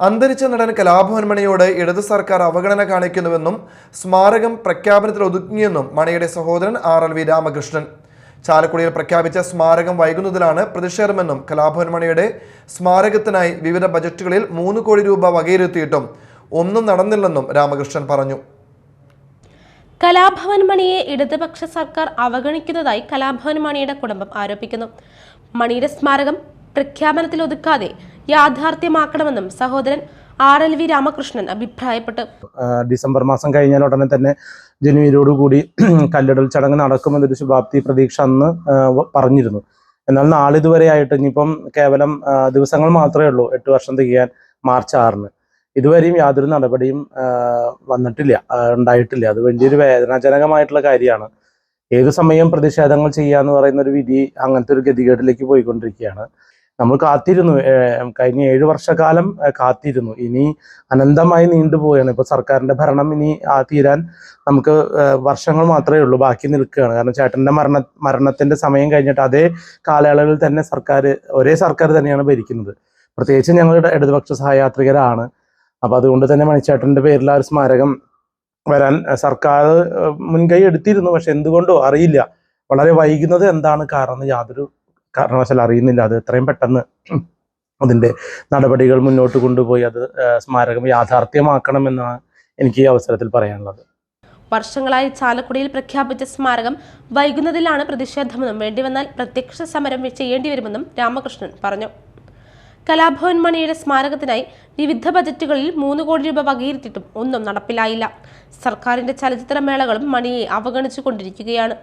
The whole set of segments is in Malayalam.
അന്തരിച്ച നടൻ കലാഭവൻ മണിയോട് ഇടതു സർക്കാർ അവഗണന കാണിക്കുന്നുവെന്നും സ്മാരകം പ്രഖ്യാപനത്തിൽ ഒതുങ്ങിയെന്നും മണിയുടെ സഹോദരൻ ആർ എൽ വി രാമകൃഷ്ണൻ. ചാലക്കുടിയിൽ പ്രഖ്യാപിച്ച സ്മാരകം വൈകുന്നതിലാണ് പ്രതിഷേധമെന്നും കലാഭവൻ മണിയുടെ സ്മാരകത്തിനായി വിവിധ ബജറ്റുകളിൽ മൂന്ന് കോടി രൂപ വകയിരുത്തിയിട്ടും ഒന്നും നടന്നില്ലെന്നും രാമകൃഷ്ണൻ പറഞ്ഞു. കലാഭവൻ മണിയെ ഇടതുപക്ഷ സർക്കാർ അവഗണിക്കുന്നതായി കലാഭവൻ മണിയുടെ കുടുംബം ആരോപിക്കുന്നു. മണിയുടെ സ്മാരകം പ്രഖ്യാപനത്തിൽ ഒതുക്കാതെ യാഥാർത്ഥ്യമാക്കണമെന്നും സഹോദരൻ ആർ എൽ വി രാമകൃഷ്ണൻ അഭിപ്രായപ്പെട്ടു. ഡിസംബർ മാസം കഴിഞ്ഞാൽ ഉടനെ തന്നെ ജനുവരിയോടുകൂടി കല്ലിടൽ ചടങ്ങ് നടക്കുമെന്നൊരു ശുഭാപ്തി പ്രതീക്ഷ അന്ന് പറഞ്ഞിരുന്നു. എന്നാൽ നാളിതുവരെ ആയിട്ട് ഇനിയിപ്പം കേവലം ദിവസങ്ങൾ മാത്രമേ ഉള്ളൂ എട്ട് വർഷം തികയാൻ മാർച്ച് ആറിന്. ഇതുവരെയും യാതൊരു നടപടിയും വന്നിട്ടില്ല ഉണ്ടായിട്ടില്ല. അത് വലിയൊരു വേദനാജനകമായിട്ടുള്ള കാര്യമാണ്. ഏത് സമയം പ്രതിഷേധങ്ങൾ ചെയ്യാന്ന് പറയുന്ന ഒരു വിധി അങ്ങനത്തെ ഒരു ഗതികേടിലേക്ക് പോയിക്കൊണ്ടിരിക്കുകയാണ്. നമ്മൾ കാത്തിരുന്നു. കഴിഞ്ഞ ഏഴു വർഷക്കാലം കാത്തിരുന്നു. ഇനി അനന്തമായി നീണ്ടുപോവുകയാണ് ഇപ്പൊ സർക്കാരിന്റെ ഭരണം ഇനി ആ തീരാൻ നമുക്ക് വർഷങ്ങൾ മാത്രമേ ഉള്ളൂ ബാക്കി നിൽക്കുകയാണ്. കാരണം ചേട്ടന്റെ മരണ മരണത്തിന്റെ സമയം കഴിഞ്ഞിട്ട് അതേ കാലയളവിൽ തന്നെ സർക്കാർ ഒരേ സർക്കാർ തന്നെയാണ് ഭരിക്കുന്നത്. പ്രത്യേകിച്ച് ഞങ്ങളുടെ ഇടതുപക്ഷ സഹയാത്രികരാണ്. അപ്പൊ അതുകൊണ്ട് തന്നെ മണിച്ചേട്ടന്റെ പേരിൽ ആ ഒരു സ്മാരകം വരാൻ സർക്കാർ മുൻകൈ എടുത്തിരുന്നു. പക്ഷെ എന്തുകൊണ്ടോ അറിയില്ല. വളരെ വൈകുന്നത് എന്താണ് കാരണം യാതൊരു കാരണവശാൽ അറിയുന്നില്ല. അത് എത്രയും പെട്ടെന്ന് അതിന്റെ നടപടികൾ മുന്നോട്ട് കൊണ്ടുപോയി അത് സ്മാരകം യാഥാർത്ഥ്യമാക്കണമെന്നാണ് എനിക്ക് ഈ അവസരത്തിൽ പറയാനുള്ളത്. വർഷങ്ങളായി ചാലക്കുടിയിൽ പ്രഖ്യാപിച്ച സ്മാരകം വൈകുന്നതിലാണ് പ്രതിഷേധമെന്നും വേണ്ടിവന്നാൽ പ്രത്യക്ഷ സമരം ചെയ്യേണ്ടിവരുമെന്നും രാമകൃഷ്ണൻ പറഞ്ഞു. കലാഭവൻ മണിയുടെ സ്മാരകത്തിനായി വിവിധ ബജറ്റുകളിൽ മൂന്ന് കോടി രൂപ വകയിരുത്തിയിട്ടും ഒന്നും നടപ്പിലായില്ല. സർക്കാരിന്റെ ചലച്ചിത്രമേളകളും മണിയെ അവഗണിച്ചു കൊണ്ടിരിക്കുകയാണ്.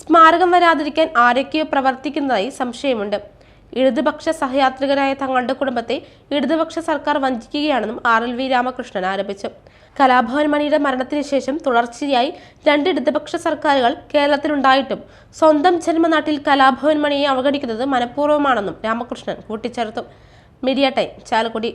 സ്മാരകം വരാതിരിക്കാൻ ആരൊക്കെയോ പ്രവർത്തിക്കുന്നതായി സംശയമുണ്ട്. ഇടതുപക്ഷ സഹയാത്രികരായ തങ്ങളുടെ കുടുംബത്തെ ഇടതുപക്ഷ സർക്കാർ വഞ്ചിക്കുകയാണെന്നും ആർ എൽ വി രാമകൃഷ്ണൻ ആരോപിച്ചു. കലാഭവൻ മണിയുടെ മരണത്തിന് ശേഷം തുടർച്ചയായി രണ്ട് ഇടതുപക്ഷ സർക്കാരുകൾ കേരളത്തിലുണ്ടായിട്ടും സ്വന്തം ജന്മനാട്ടിൽ കലാഭവൻ മണിയെ അവഗണിക്കുന്നത് മനഃപൂർവമാണെന്നും രാമകൃഷ്ണൻ കൂട്ടിച്ചേർത്തു. Media time Chalakudy.